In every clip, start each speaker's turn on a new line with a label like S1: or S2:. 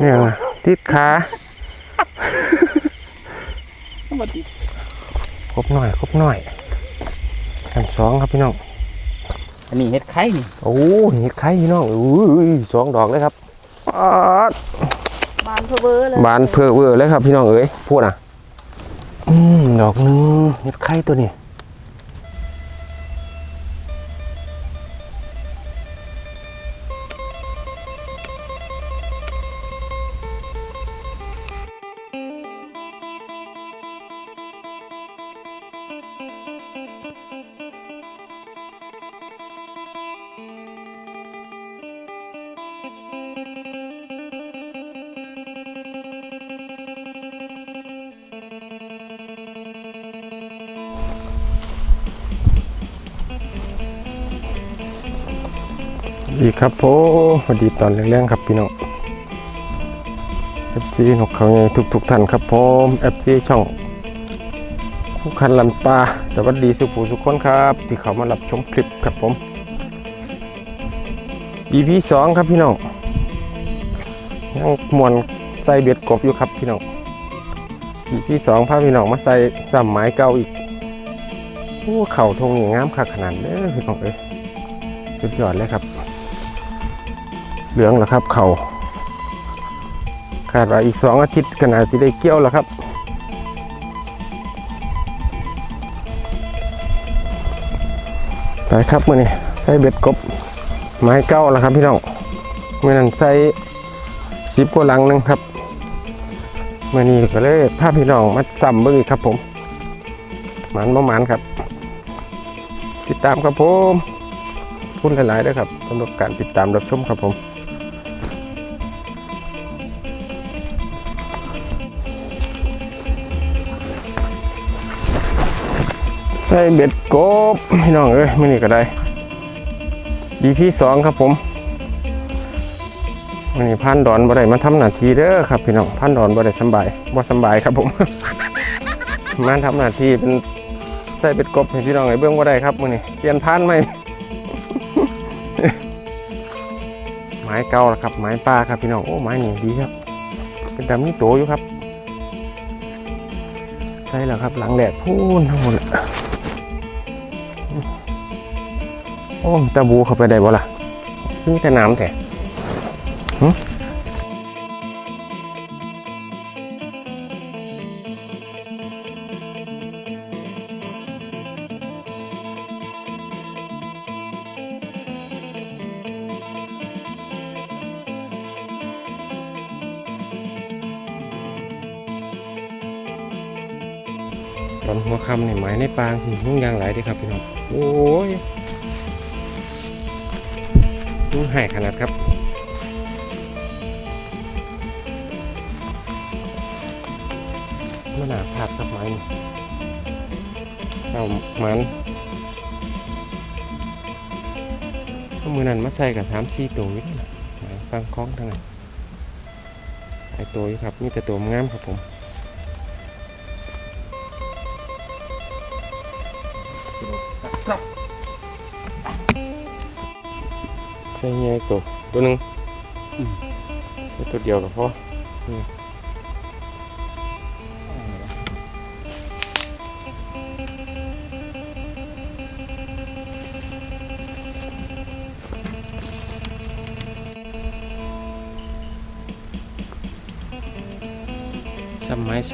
S1: เนี่ยนะติดขา
S2: มาติด
S1: ครบหน่อยครบหน่อยกันสองครับพี่น้อง
S2: อันนี้เห็ดไข่นี่
S1: โอ้เห็ดไข่พี่น้องอุ้ยสองดอกเลยครับปาด
S3: บานเพอเบอร์เลย
S1: บานเพอเวอร์เลยครับพี่น้องเอ้ยพูดอะ อืมดอกหนึงเห็ดไข่ตัวนี้ ดีครับผมสวัสดีตอนแรงๆครับพี่น้องเอฟซีนกเขาใหญ่ทุกๆท่านครับผมเอฟซีช่องคู่คันลันปลาสวัสดีสุภูสุขคนครับ ที่เขามารับชมคลิปครับผม EP สองครับพี่น้อง ยังมวนใส่เบ็ดกบอยู่ครับพี่น้อง EP สองพาพี่น้องมาใส่ซ้ำไม้เก่าอีกโอ้เข่าทงนี่งามคักขนาดเด้อพี่น้องเอ้ยสุดยอดเลยครับ เหลืองแล้วครับ เข่าคาดว่าอีกสองอาทิตย์ก็น่าสิได้เกี่ยวแล้วครับไปครับมื่อนี้ใส่เบ็ดกบไม้เก้าแล้วครับพี่น้องเมื่อนั้นใส่ สิบกว่าหลังนึงครับเมื่อนี้ก็เลยพาพี่น้องมาซ้ำเบิ่งอีกครับผมหมันบ่หมันครับ ติดตามครับผมพูดหลายๆด้วยครับสำหรับการติดตามรับชมครับผมใส่เบ็ดกบพี่น้องเอ้ยไม่อนี่ก็ได้ดีที่สองครับผม วันนี้พันดอนบ่ได้มาทำหน้าที่เด้อครับพี่น้องพันดอนบ่ได้สบายบ่สบายครับผม มาทำหน้าที่เป็นใส่เบ็ดกบให้พี่น้องไอ้เบื้องบ่ได้ครับมื้อนี้เปลี่ยนพันไหมไม้เก่าล้วครับไม้ปลาครับพี่น้องโอ้ไม้นี่ดีครับเป็นดำนี่โตอยู่ครับใช่แล้วครับ หลังแดดพูนทั้งหมดเลยโอ้ตะบูเข้าไปได้บ่ล่ะมีแต่น้ำแต่ ตอนหัวค่ำนี่ไม้ในปางยุ่งยางหลายด้ครับพี่น้อง โอ้ยยุ่งหายขนาดครับ มันหนาผัดกับไม้นี่เอามันเอามือนั้นมาใส่กับสามสี่ตัวนี่นะฟังคล้องทั้งนั้นไอตัวอยู่ครับนี่แต่ตัวงามครับผมใช่เงี้ยตัวตัวหนึ่งตัวเดียวกับพ่อ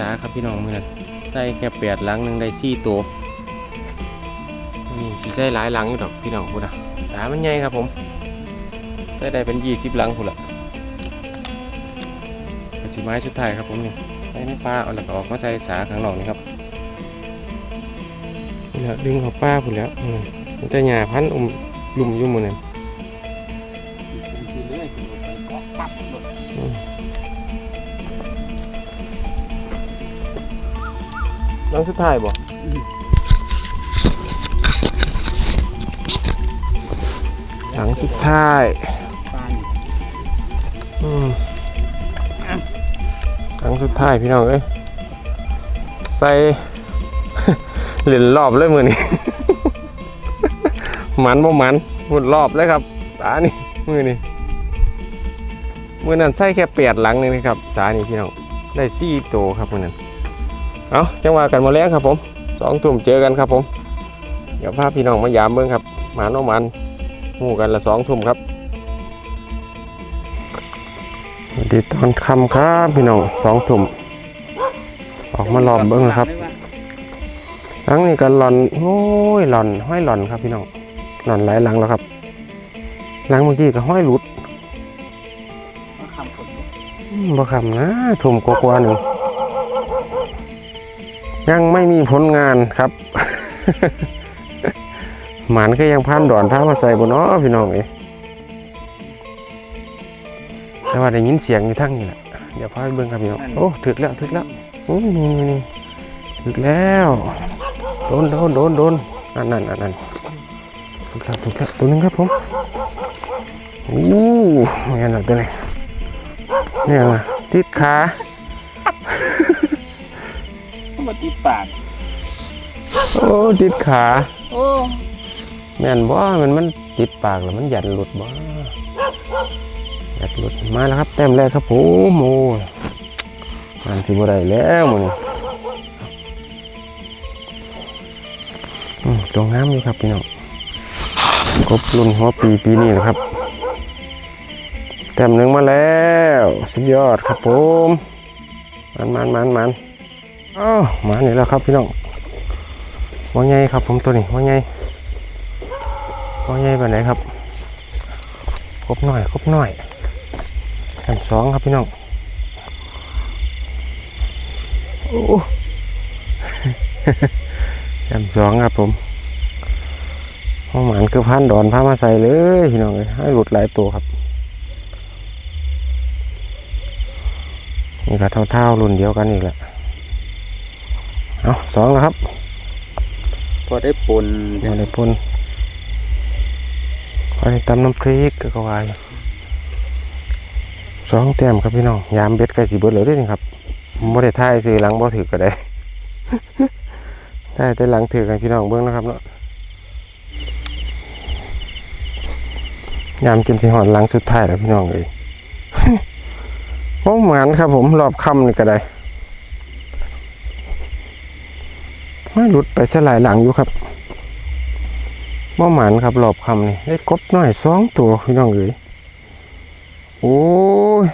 S1: าครับพี่น้องมือนั้นได้แค่แปดหลังหนึ่งได้สี่ตัวนี่สิใช้หลายหลังอยู่ดอกพี่น้องพูดนะสามันใหญ่ครับผมใช้ได้เป็นยี่สิบหลังพูดละก็สิไม้ชุดไทยครับผมนี่ใช้ในป้าเอาแล้วก็ออกมาใส่สาข้างนอกนี่ครับนี่แหละดึงเขาป้าพูดแล้วมันจะหยาพันอุ้มลุ่มยู่มือนั้น
S2: ห
S1: ลังชุดไทายบ่หลังสุดท้าย
S2: ปลานี่
S1: อืมครั้งสุดท้ายพี่น้องเอ้ยใส่เหรียญรอบเลยมือนี้หมันบ่หมันหมดรอบเลยครับตานี่มือนี้มือนั้นใส่แค่แปดหลังนึงนะครับสานี่พี่น้องได้สี่โตครับมือนั้น เอาจังว่ากันมาแล้วครับผมสองทุ่มเจอกันครับผม เดี๋ยวพาพี่น้องมายามเบิ้งครับหมาน้องมันหมู่กันละสองทุ่มครับสวัสดีตอนค่ำครับพี่น้องสองทุ่มออกมาลอมเบิ้งนะครับหลังนี้ก็หลอนโอ้ยหลอนห้อยหลอนครับพี่น้องหลอนหลายหลังแล้วครับหลังเมื่อกี้ก็ห้อยหลุด
S2: คำฝน
S1: อืมบ่คำนะทุ่มกว่าๆหนึ่ง ยังไม่มีผลงานครับ หมันก็ยังพานดอนพามาใส่บนน้อพี่น้องเอ้ยแต่ว่าได้ยินเสียงอยู่ทั้งนี้แหละเดี๋ยวพาไปเบิ่งครับพี่น้องโอ้ถึกแล้วถึกแล้วโอ้นี่นี่นี่ถึกแล้วโดนโดนโดนโดนอันนั้นอันนั้นถึกแล้วถึกแล้วตัวหนึงครับผมอู้ไม่งั้นหรอกตัวนี้เนี่ยนะติดขา
S2: ก็ มาติดปาก
S1: โอ้ติดขา
S3: โอ้
S1: แม่นบ่มันมันติดปากแล้วมันหยันหลุดบ่หยันหลุดมาแล้วครับ แต้มแรกครับผมโอ้ยมันสิบ่ได้แล้วมื้อนี้อืมตรงน้ำอยู่ครับพี่น้องกบรุ่นหัวปีปีนี้นะครับ แต้มหนึ่งมาแล้ว สุดยอดครับผม มันมันมันมัน อ้าวมานี่แล้วครับพี่น้องว่าไงครับ ผมตัวนี้ว่าไงว่าไงแบบไหนครับครบหน่อยครบหน่อยแถมสองครับพี่น้องโอ้แถมสองครับผมห้อหมันคือพันดอนพามาใส่เลยพี่น้องเลยให้หลุดหลายตัวครับนี่ก็เท่าๆรุ่นเดียวกันอีกแหละ เอาสองแล้วครับ
S2: พอได้ปน
S1: เดี๋ยวได้พ่นคอยตำน้ำพริกก็ว่าอยู่สองแต้มครับพี่น้อง ยามเบ็ดใกล้สิเบิดเลยเด้อนี่ครับบ่ได้ท่ายซื้อหลังบ่ถือก็ได้ได้แต่หลังถือกันพี่น้องเบิ่งนะครับเนาะยามจนสิหอดหลังสุดท้ายแล้วพี่น้องเอ้ยโอ้หมานครับผมรอบค่ำนี่ก็ได้ ม่หลุดไปสลายหลังอยู่ครับบ่หมันครับรอบคำนี่ได้กบน้อยสองตัวพี่น้องเอ๋ยโอ้ย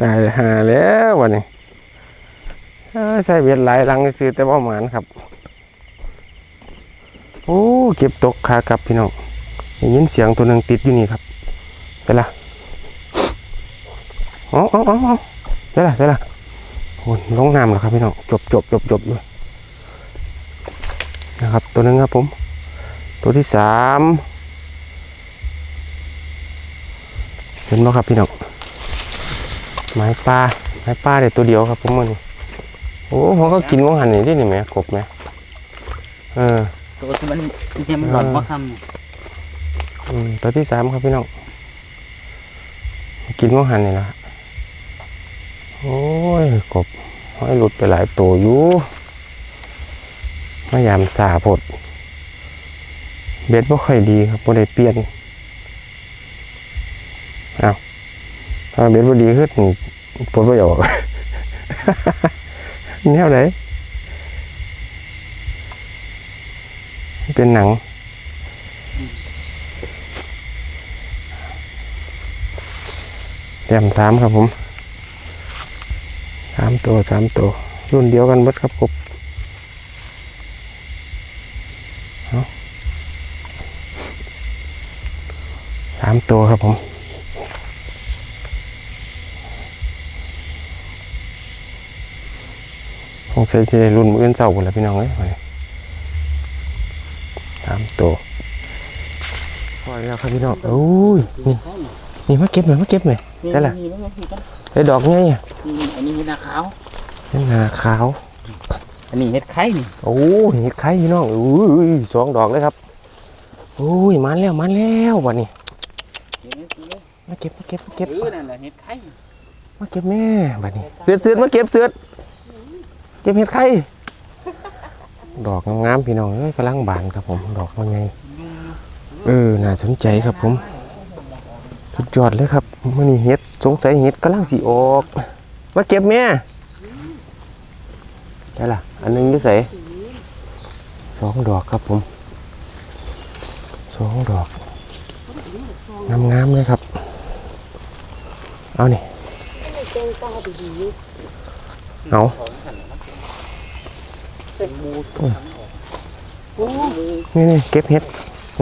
S1: ตายหาแล้ววันนี้เอ้ยใส่เบ็ดหลายหลังซื้อแต่บ่หมันครับ โอ้เก็บตกขากับพี่น้องได้ยินเสียงตัวหนึ่งติดอยู่นี่ครับไปละอ๋ออ๋ออ๋อไปละไปละ โอ้ยลงน้ำแล้วครับพี่น้องจบจบจบจบอยู่นะครับ ตัวหนึงครับผม ตัวที่สามเห็นไหมครับพี่น้องไม้ปลาไม้ปลาเด็ดตัวเดียวครับผมมันโอ้ผมก็กินว่างหันนี่ได้นี่ไหมกบไหมเออ
S2: ตัวที่มันเนี่ยมันหลอนว่าค
S1: อืมตัวที่สามครับพี่น้องกินว่างหันนี่ละ โอ้ยกบห้อยหลุดไปหลายตัวอยู่พยายามสาพดเบ็ดบ่ค่อยดีครับบ่ได้เปลี่ยนเอาถ้าเบ็ดบ่ดีขึ้นปลดบ่ออกแนวไหนเป็นหนังแต้มสามครับผม สามตัวสามตัวรุ่นเดียวกันเบิดครับกบสามตัวครับผมคงใช้จะได้รุ่นมืออื่นเศร้าหมดแล้วพี่น้องเอ้ยสามตัวพอแล้วครับพี่น้องโอ้ยนี่นี่มาเก็บหน่อยมาเก็บหน่อยำได้ละ
S2: นี่มันก็คือกัน
S1: ได้ดอกไงอะ
S2: นี่อันนี้เห็ดนาขาว
S1: เป็นหนาขาว
S2: อันนี้เห็ดไข่นี่
S1: โอ้ยเห็ดไข่พี่น้องโอ้ยสองดอกเลยครับโอ้ยมันแล้วมันแล้ววันนี้
S2: เห็ดนี่คือ
S1: มาเก็บมาเก็บมาเก็บ
S2: เออนั่นแหละเห็ดไข่
S1: มาเก็บแม่บัดนี้เสือดเสือดมาเก็บเสือดเก็บเห็ดไข่ดอกงามๆพี่น้องเอ้ยกำลังบานครับผมดอกว่าไงเออน่าสนใจครับผมยอดเลยครับ มื่อนี้เห็ดสงสัยเห็ดกำลังสีออก มาเก็บแม่ได้ล่ะอันหนึงยู่ใส่สองดอกครับผมสองดอกงามๆเลยครับ เอานี่เอา
S2: เป็นมู
S1: นี่นี่เก็บเห็ด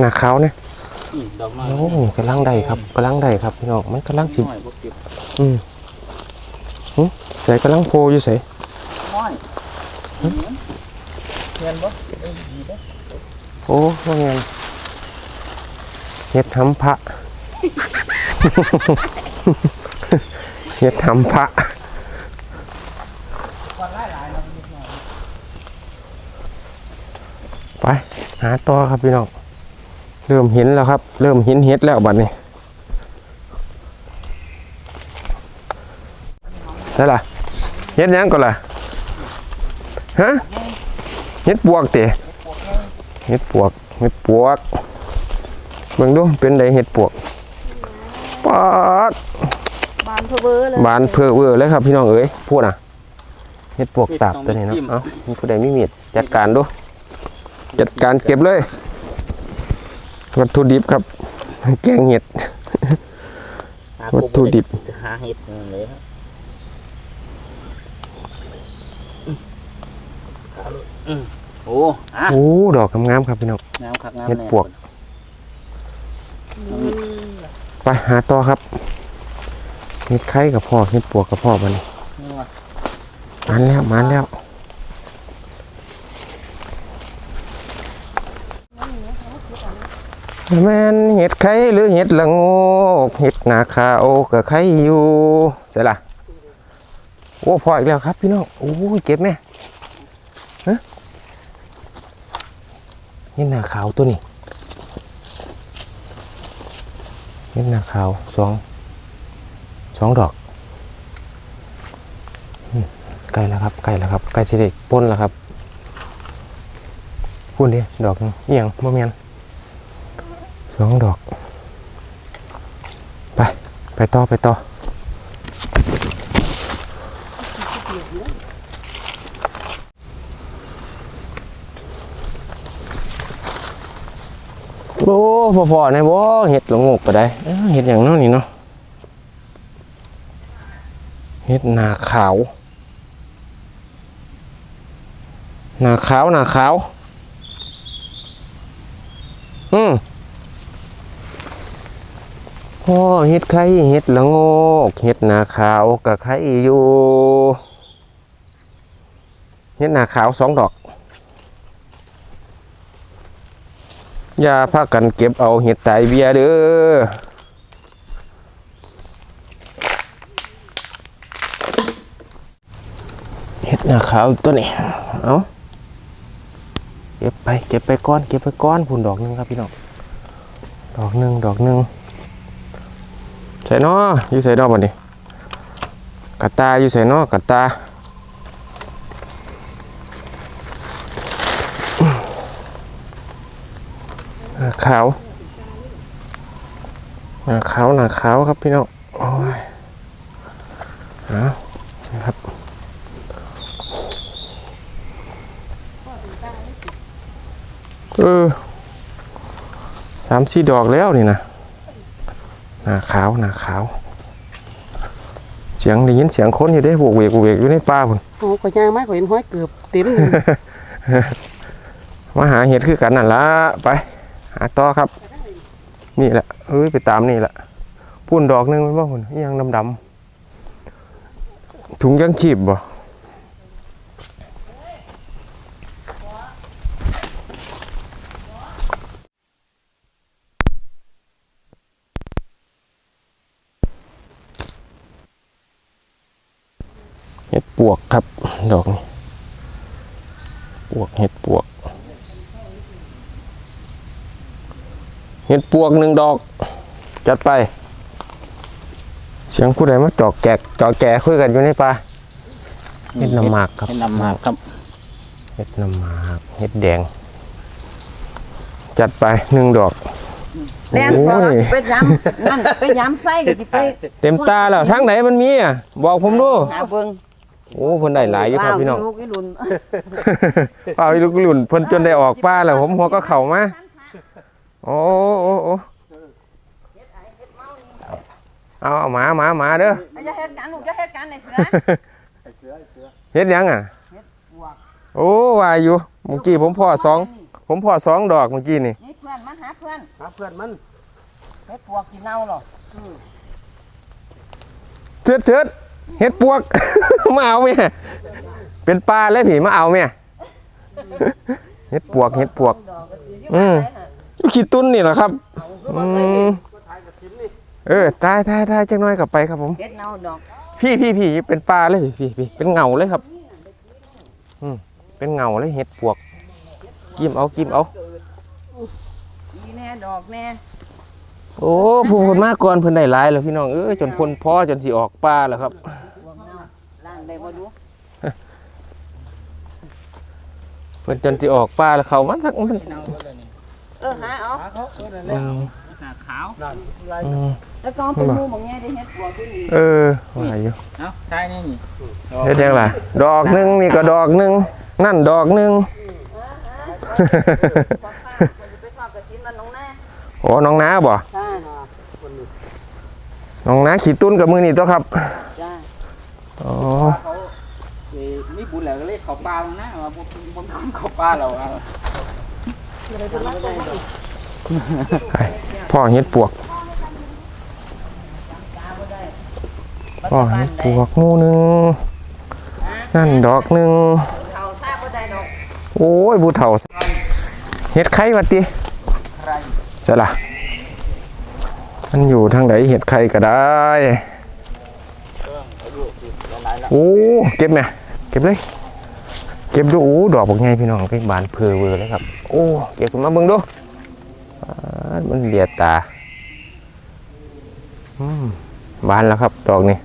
S1: หนาขาวเนี่ย
S2: ดอกน้อย
S1: โอ้กำลังได้ครับกำลังได้ครับพี่น้องมันกำลังสิ
S2: น้อยบ่เก็บ
S1: อืมหึใส่กำลังโพอยู่ใส่
S2: น้อยเงินบ่เอ้ยดีเด้อ
S1: โอ้ว่าไงเห็ดทำพระเห็ดทำพระ
S2: วันหลายๆเนาะนิดหน่อย
S1: ไป หาต่อครับพี่น้อง เริ่มเห็นแล้วครับ เริ่มเห็นเห็ดแล้วบัดนี้ได้ล่ะเห็ดหยังก่อนล่ะฮะเห็ดปวกเตะเห็ดปวกเห็ดปวกเบิ่งดูเป็นไดเห็ดปวกปาด
S3: บานเพอเวอร์เลย
S1: บานเพอเวอร์เลยครับพี่น้องเอ้ยพูดนะเห็ดปวกตากตัวนี้เนาะเอ้ามีผู้ใดมีมีดจัดการดู จัดการเก็บเลย วัตถุดิบครับ แกงเห็ด
S2: หา
S1: วัตถุดิบ
S2: หาเห็ดนั่นเลยครับอืมโอ้อะ
S1: โอ้ ดอกงามๆครับพี่น้อง
S2: งามครับงาม
S1: เห็ด
S2: แน่
S1: ปวก ไปหาต่อครับ เห็ดไข่กับพ่อ เห็ดปวกกับพ่อมัน
S2: นี่ว่ะ
S1: มันแล้วมันแล้ว แม่นเห็ดไข่หรือเห็ดละงกเห็ดนาคาโอกับไข่อยู่ใช่ล่ะโอ้พออีกแล้วครับพี่น้องโอ้ยเก็บไหมฮะเห็ดนาขาวตัวนี้เห็ดนาขาวสองสองดอกใกล้แล้วครับใกล้แล้วครับใกล้สิเด็กป้นแล้วครับพูดดิดอกเอียงบ่แม่น สองดอก ไป ไปต่อ ไปต่อโอ้พอๆนะบ่เห็ดหละโงกก็ได้เห็ดอย่างนั้นนี่เนาะเห็ดนาขาว นาขาว นาขาว อืม พ่อเฮ็ดไข่เฮ็ดละงกเฮ็ดนาขาวกับไข่อยู่เฮ็ดนาขาวสองดอกอย่าพากันเก็บเอาเห็ดไตเบียเด้อเห็ดนาขาวตัวนี้เอาเก็บไปเก็บไปก้อนเก็บไปก้อนพุ่นดอกหนึงครับพี่น้องดอกหนึ่งดอกหนึ่ง ใส่นออยู่ใส่นอบัดนี้กระตาอยู่ใส่นอกระตาหน้าขาวหน้าขาวหน้าขาวครับพี่น้องโอ้ยนะครับเออสามสี่ดอกแล้วนี่นะ หน้าขาวหน้าขาว เสียงได้ยินเสียงคนอยู่ได้บวกเวกบวกเวกอยู่ในป่าพุ่น
S3: โอ้ก็ย่างมากกว่าเห็นห้อยเกือบเต็ม
S1: มาหาเห็ดคือกันนั่นละไป หาต่อครับ นี่แหละเอ้ยไปตามนี่แหละพุ่นดอกหนึงมันว่าพุ่นอิหยังดำๆถุงยังขีบบ่ วกครับ ดอกนี้ปวกเห็ดปวก เห็ดปวกหนึ่งดอก จัดไป เสียงผู้ใดมาจอกแจกจอกแจกคุยกันอยู่ในป่าเห็ดน้ำหมากครับ
S2: เห็ดน้ำหมากครับ
S1: เห็ดน้ำหมากเห็ดแดง จัดไปหนึ่งดอก
S4: แล่น
S1: โอ้
S4: พอย
S1: ย
S4: ไปย้ำนั่นไปย้ำไส้ก็สิไป
S1: เต็มตาแล้วทางไหนมันมีอะบอกผมดู
S4: หาเบิ่ง
S1: โอ้เพิ่นได้หลายอยู่ครับพี่น้อง
S4: ลูกอีหลุน
S1: เปล่าอีลูกหลุ่นเพิ่นจนได้ออกป้าแล้วผมหัวก็เข้ามาโอ้โอ้โอ้เอาเอาหมาหมาหมาเด้อ
S4: อย่าเฮ็ดกันลูกอย่าเฮ็ดกันไอ้เสือ
S1: เฮ็ดหยังอะ
S4: บวก
S1: โอ้ว่าอยู่เมื่อกี้ผมพ่อสองผมพ่อสองดอกเมื่อกี้นี่
S4: นี่เพื่อนมันหาเพื่อน
S2: หาเพื่อนมัน
S4: เฮ็ดปวกกินเน่าหรอ
S1: เจิดเจิด เฮ็ดปวก มาเอาแม่เป็นปลาเลยผีมาเอาแม่เฮ็ดปวกเฮ็ดปวก
S4: ดอกก็สิอยู่
S1: อืม
S4: บ้านไหนฮะ
S1: อยู่ขี้ตุ้นนี่เหรอครับ
S4: เอาคือ
S1: อื
S4: บ่เคยเห็น
S1: มเออตายตายตายจังน้อยกลับไปครับผม
S4: เฮ็ดเน่าดอก
S1: พี่พี่พี่เป็นปลาเลยพี่พี่เป็นเงาเลยครับ อืมเป็นเงาเลยเห็ดปวก กิมเอากิมเอา
S4: มีแน่ดอกแน่
S1: โอ้ผู้คนมากก่อนเพิ่นได้หลายแล้วพี่น้องเอ้ยจนพ้นพ่อจนสิออกปลาแล้วครับ
S4: ปวกเน่าล่างได้บ่ดู
S1: เพิ่นจนสิออกปลาแล้วเขามันทักมัน
S2: เน่าก็เลยนี่
S4: เออหาเอา
S2: หาเขาเออนั่นแหละ
S1: อืม
S2: หาขาวนั่นไร
S1: อืม
S4: แล้วก็เป็นหมู่บางแง่ได้เฮ็ดปวกอยู่นี่
S1: เออว่าอยู่
S2: เอ้าใช่นี่นี่
S1: เฮ็ดยังล่ะดอกหนึงนี่ก็ดอกหนึงนั่นดอกหนึง
S4: ปวกฟ้าเขาจะไปทอดกระถินมันลงหน้า
S1: โอ้น้องน้าบ่
S4: จ้า
S1: น้องน้าขี่ตุ้นกับมือนี่ตัวครับ
S4: จ้า
S1: อ๋อ
S2: เขาเอ้ยมีบุญแล้วก็เลยเขาปลาแล้นะว่าผมผมทำเขาปลาเราเอา
S1: พ่อเฮ็ดปวกพ่อเฮ็ดปวกหมูหนึ่งนั่นดอกหนึง
S4: เขาทราบบ่ได้ดอก
S1: โอ้ยบูเฒ่าเห็ดไข่วัดดิ
S2: ใช่
S1: ล่ะมันอยู่ทางไหนเห็ดไข่ก็ได้ โอ้ เก็บเนี่ยเก็บเลย เก็บดูโอ้ดอกบอกไงพี่น้องเป็นบานเพอเวอร์เลยครับ โอ้เก็บขึ้นมาเบิ่งดูอ่ามันเลียดตาอืมบานแล้วครับดอกนี้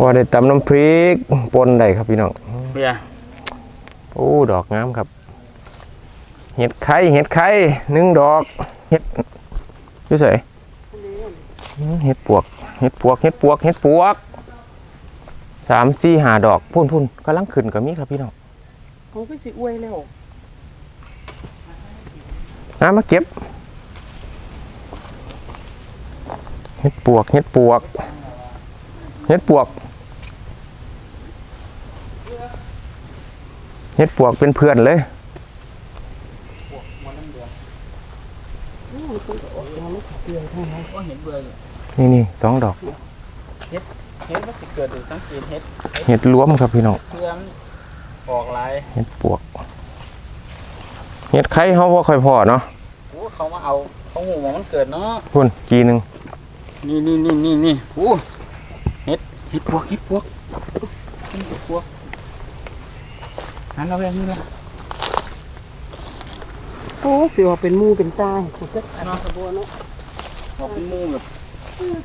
S1: ว่าได้ตำน้ำพริกปนได้ครับพี่น้อง
S2: เบียร์
S1: โอ้ดอกงามครับ เห็ดไข่เห็ดไข่หนึ่งดอกเห็ดอยุ่ใส่เห็ดปวกเห็ดปวกเห็ดปวกเห็ดปวก สามสี่หาดอกพุ่นพุ่นกำลังขึ้นกับมีครับพี่น้อง
S3: เขาก็สิอวยแล้ว
S1: น้ามาเก็บเห็ดปวกเห็ดปวกเห็ดปวกเห็ดปวกเป็นเพื่อนเลย
S2: ก็เห็นเบื่ออยู่
S1: นี่นี่สองดอก
S2: เห็ดมันจะเกิดอยู่ทั้งคืนเห็ด
S1: เห็ดรวมครับพี่น้อง
S2: เพื่อนออกหลาย
S1: เห็ดปวก เห็ดไข่เขาบ่ค่อยพอเนาะ
S2: โอ้เขามาเอาเขาหูว่ามันเกิดเนาะ
S1: พุ่นกีหนึ่ง
S2: นี่นี่นี่นี่นี่โอ้เห็ดเห็ดพวกเห็ดพวกเห็ดพวกหันเราแบบนี้ละ
S3: โอ้สิว่าเป็นหมู่เป็นตายกูจะอันนั้นกระบวนเนาะ
S2: บอกเป็นหมูแบบ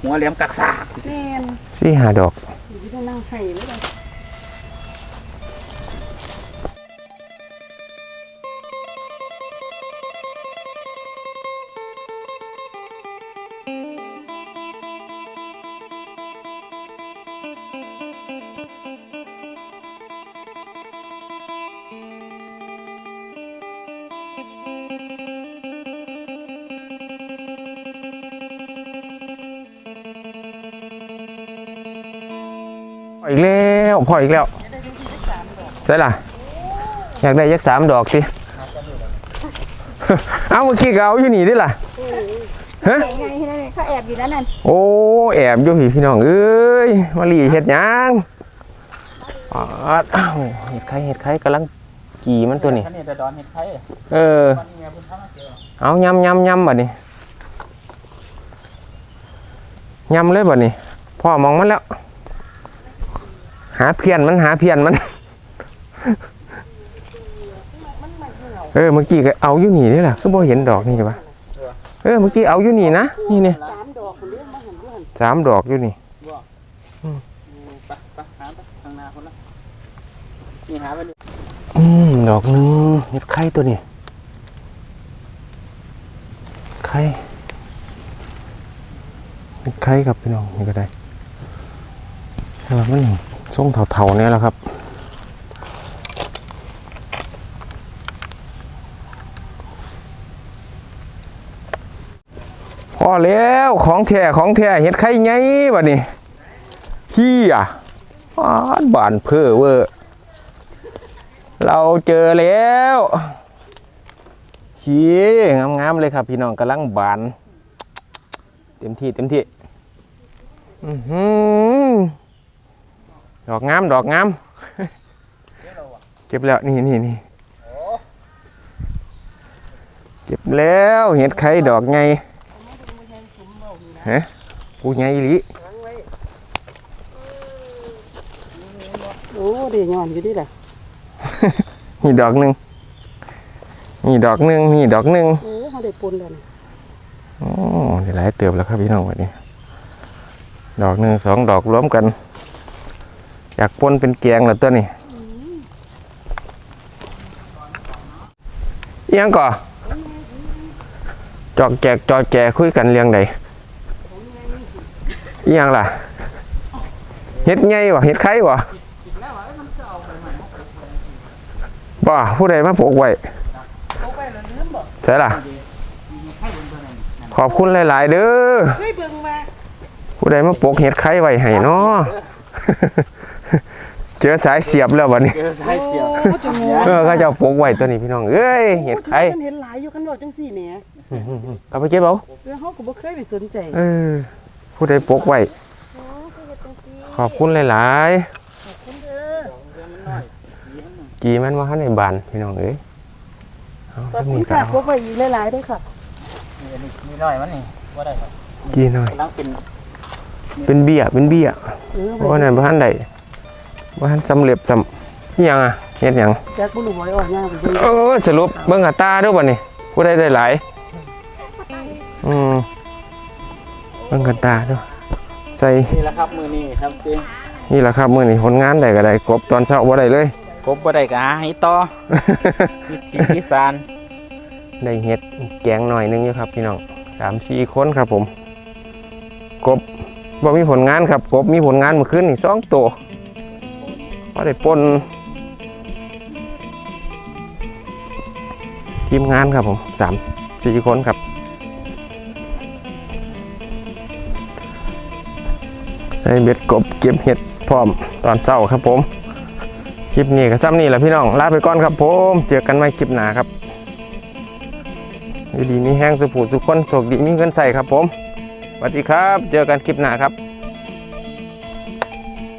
S2: หัวแหลมกักซาก
S3: แม่น
S1: สี่หาดอก
S3: อยู่ที่นั่งไห้เลย
S1: ออีกแล้วพออีกแล้วใช่ล่ะ อยากได้ยักสามดอกสิเอาเมื่อกี้ก็เอาอยู่นี่ดิล่ะฮะ
S4: ไงๆเขาแอบอยู่นั่นน่ะ
S1: โอ้แอบอยู่พี่พี่น้องเอ้ยมาหลีเห็ดหยังอ๋ออ้าวเห็ดไข่เห็ดไข่กำลังกี่มันตัวนี้
S2: ท่านนี่จะดอนเห็ดไข่
S1: เออ
S2: ตอนนี้เมียเพิ่นทำมาเจอ
S1: เอายำยำยำบัดนี้ยำเลยบัดนี้พ่อมองมันแล้ว หาเพียนมันหาเพียนมัน เออเมื่อกี้ก็เอาอยู่นี่นี่แหละคือบ่เห็นดอกนี่จ้ะวะเออเมื่อกี้เอาอยู่นี่นะนี่เนี่ย
S3: สามดอกคนเรื่องมาหันด้วยหัน
S1: สามดอกอยู่นี่
S2: ไปไปหาไปทางหน้าคนละนี่หาไปดิ
S1: อืมดอกหนึงเห็ดไข่ตัวนี้ไข่เห็ดไข่ครับพี่น้องนี่ก็ได้แต่ว่ามันช่วง ส่งเถาๆเนี่ยแหละครับ พอแล้วของแท้ของแท้เห็ดไข่ไงวะนี่พี่อะอาบานเพ้อเวอร์เราเจอแล้วขี้งามๆเลยครับพี่น้องกำลังบาน เต็มที่เต็มที่ อือหือ ดอกงามดอกงามเก็บแล้วนี่นี่นี่เก็บแล้วเห็ดไข่ดอกไงฮะกูใหญ่อีหลิ
S3: โอ้เดี๋ยวย้อนอยู่ดิล่ะ
S1: นี่ดอกหนึ่งนี่ดอกหนึ่งนี่ดอกหนึ่ง
S3: โอ้เขาได้ปนแล้วนะ
S1: โอ้เดี๋ยวหลายเติบแล้วครับพี่น้องวันนี้ ดอกหนึ่งสองดอกรวมกัน อยากปนเป็นแกงแล้วตัวนี้เอียงก่อจอกแจกจอกแจกคุยกันเรื่องใดเอียงล่ะเฮ็ดไงวะเฮ็ดไข่วะบ่ผู้ใดมาปลูกไว้ใช่ล่ะ ขอบคุณหลาย ๆ เด้อผู้ใดมาปลูกเห็ดไข่ไว้ให้เนาะ เจอสายเสียบแล้ววันนี้
S2: เจอสายเสียว
S3: โอ้จัง
S1: เออเขาจะเอาปลูกไว้ตัวนี้พี่น้องเอ้ยเห็ดไข่
S3: ฉันเห็นหลายอยู่กันบอกจังสี่แหม
S1: กลับไปเก็บเอา
S3: เรื่องเฮาก็บ่เคยไปสนใจ
S1: เออผู้ใดปลูกไว้ขอบคุณหลาย
S3: คุณเด้อ
S1: ๆกีมันว่าในบานพี่น้องเอ้ยเอา
S3: ขอบ
S1: ทำ
S3: คุ
S1: นี้
S3: ณ
S1: ก็
S3: ค่ะ
S1: เอา
S3: พบไปอีกหลายๆเด้วยค่ะ
S2: นี่นี่นี่น้อยมันนี่ว่าได้ครับ
S1: กีหน่อย
S2: กำลังเป็น
S1: เป็นเบี้ยเป็นเบี้ย
S3: เออ
S1: เพราะว่านั่นบ่ทันได้ บ่ทันสำเร็จสำอิหยังอะเฮ็ดหยัง
S3: จากบุรุษไว้ออกย่างไปเบิ่ง
S1: เออสรุปเบิ่งอัตราเด้วยบ่นี่ผู้ใดได้หลายอืมเบิ่งอัตราเด้วยใส่
S2: นี่แหละครับมือนี่ครับเจ๊
S1: นี่แหละครับมื้อนี้ผลงานได้ก็ได้กบตอนเช้าบ่ได้เลย
S2: กบบ่ได้ก็หาให้ต่อวิธีอีสาน
S1: ได้เฮ็ดแกงหน่อยหนึงอยู่ครับพี่น้องสามสี่คนครับผมกบบ่มีผลงานครับกบมีผลงานเมื่อคืนนี่สองตัว พอได้ปนทีมงานครับผมสามสี่คนครับได้เบ็ดกบเก็บเห็ดพร้อมตอนเช้าครับผม คลิปนี้ก็ซ้ำนี่แหละพี่น้องลาไปก่อนครับผม เจอกันใหม่คลิปหน้าครับดีมีแห้งสุผูสุขคนโชคดีมีเงินใส่ครับผมสวัสดีครับ เจอกันคลิปหน้าครับ